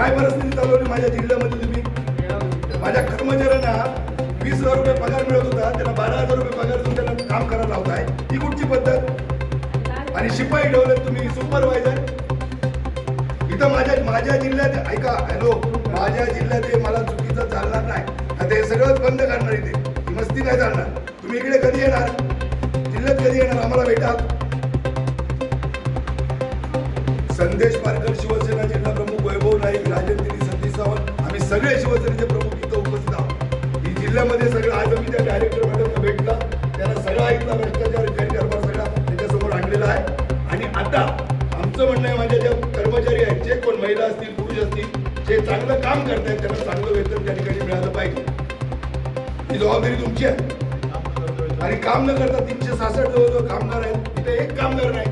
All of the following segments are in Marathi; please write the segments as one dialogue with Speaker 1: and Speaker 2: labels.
Speaker 1: काय परिस्थिती चालवली माझ्या जिल्ह्यामध्ये तुम्ही? माझ्या कर्मचाऱ्यांना वीस हजार रुपये पगार मिळत होता त्यांना बारा हजार रुपये पगार देऊन त्यांना काम करायला लावताय. ही कुठची पद्धत? आणि शिपाई ठेवले तुम्ही सुपरवायझर इथं माझ्या माझ्या जिल्ह्यात ऐका हॅलो माझ्या जिल्ह्यात हे मला चुकीचं चालणार नाही. आता हे सगळंच बंद करणार इथे. ही मस्ती नाही चालणार? तुम्ही इकडे कधी येणार? जिल्ह्यात कधी येणार? आम्हाला भेटा. संदेश पारकर शिवसेना. आहोत जिल्ह्यामध्ये सगळं आज आम्ही त्या डायरेक्टर मॅडमला भेटला त्याला सगळा ऐकला भ्रष्टाचार गैरकारभार सगळा त्याच्यासमोर आणलेला आहे. आणि आता आमचं म्हणणं आहे माझ्या ज्या कर्मचारी आहेत जे कोण महिला असतील पुरुष असतील जे चांगलं काम करतायत त्यांना चांगलं वेतन त्या ठिकाणी मिळालं पाहिजे. ही जबाबदारी तुमची आहे. आणि काम न करता तीनशे सहासष्ट जवळजवळ कामगार आहेत. तिथे एक कामगार नाही.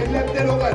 Speaker 1: जिल्ह्यातले लोक आहेत.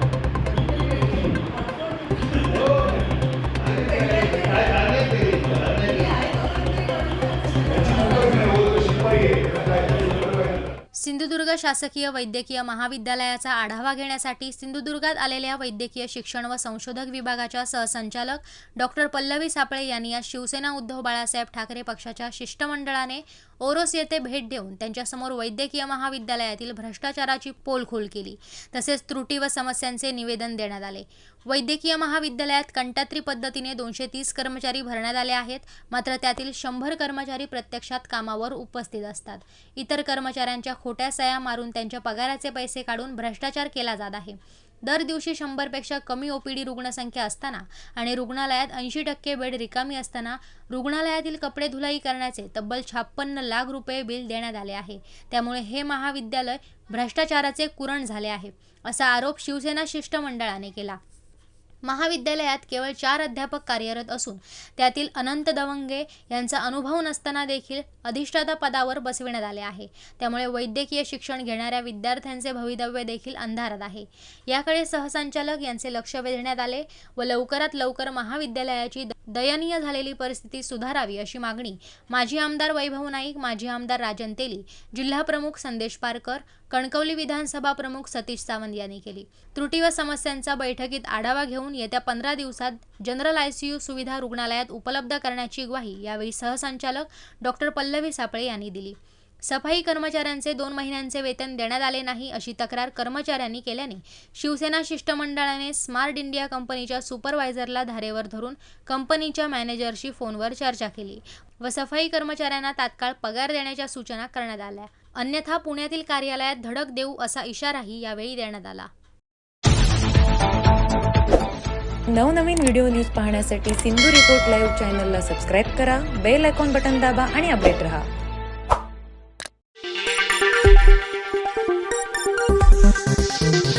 Speaker 2: सिंधुदुर्ग शासकीय वैद्यकीय महाविद्यालयाचा आढावा घेण्यासाठी सिंधुदुर्गात आलेल्या वैद्यकीय शिक्षण व संशोधक विभागाच्या सहसंचालक डॉक्टर पल्लवी सापळे यांनी आज शिवसेना उद्धव बाळासाहेब ठाकरे पक्षाच्या शिष्टमंडळाने ओरोस येथे भेट देऊन त्यांच्यासमोर वैद्यकीय महाविद्यालयातील भ्रष्टाचाराची पोलखोल केली. तसेच त्रुटी व समस्यांचे निवेदन देण्यात आले. वैद्यकीय महाविद्यालयात कंटात्री पद्धतीने दोनशे तीस कर्मचारी भरण्यात आले आहेत. मात्र त्यातील शंभर कर्मचारी प्रत्यक्षात कामावर उपस्थित असतात. इतर कर्मचाऱ्यांच्या खोट्या सया मारून त्यांच्या पगाराचे पैसे काढून भ्रष्टाचार केला जात आहे. दर दिवशी शंभरपेक्षा कमी ओपीडी रुग्णसंख्या असताना आणि रुग्णालयात ऐंशी टक्के बेड रिकामी असताना रुग्णालयातील कपडे धुलाई करण्याचे तब्बल छाप्पन्न लाख रुपये बिल देण्यात आले आहे. त्यामुळे हे महाविद्यालय भ्रष्टाचाराचे कुरण झाले आहे असा आरोप शिवसेना शिष्टमंडळाने केला. महाविद्यालयात केवळ चार अध्यापक कार्यरत असून त्यातील अनंत दवंगे यांचा अनुभव नसताना देखील अधिष्ठाता पदावर बसविण्यात आले आहे. त्यामुळे वैद्यकीय शिक्षण घेणाऱ्या विद्यार्थ्यांचे भवितव्य देखील अंधारात आहे. याकडे सहसंचालक यांचे लक्ष वेधण्यात आले व लवकरात लवकर महाविद्यालयाची द- दयनीय झालेली परिस्थिती सुधारावी अशी मागणी माजी आमदार वैभव नाईक माजी आमदार राजन तेली जिल्हा प्रमुख संदेश पारकर कणकवली विधानसभा प्रमुख सतीश सावंत यांनी केली. त्रुटी व समस्यांचा बैठकीत आढावा घेऊन येत्या पंधरा दिवसात जनरल आयसीयू सुविधा रुग्णालयात उपलब्ध करण्याची ग्वाही यावेळी सहसंचालक डॉक्टर पल्लवी सापळे यांनी दिली. सफाई कर्मचाऱ्यांचे दोन महिन्यांचे वेतन देण्यात आले नाही अशी तक्रार कर्मचाऱ्यांनी केल्याने शिवसेना शिष्टमंडळाने स्मार्ट इंडिया कंपनीच्या सुपरवायझरला धारेवर धरून कंपनीच्या मॅनेजरशी फोनवर चर्चा केली व सफाई कर्मचाऱ्यांना तात्काळ पगार देण्याच्या सूचना करण्यात आल्या. अन्यथा पुण्यातील कार्यालयात धडक देऊ असा इशाराही यावेळी देण्यात आला.
Speaker 3: नवनवीन व्हिडिओ न्यूज पाहण्यासाठी सिंधू रिपोर्ट लाईव्ह चॅनलला सबस्क्राईब करा बेल आयकॉन बटन दाबा आणि अपडेट रहा. Thank you.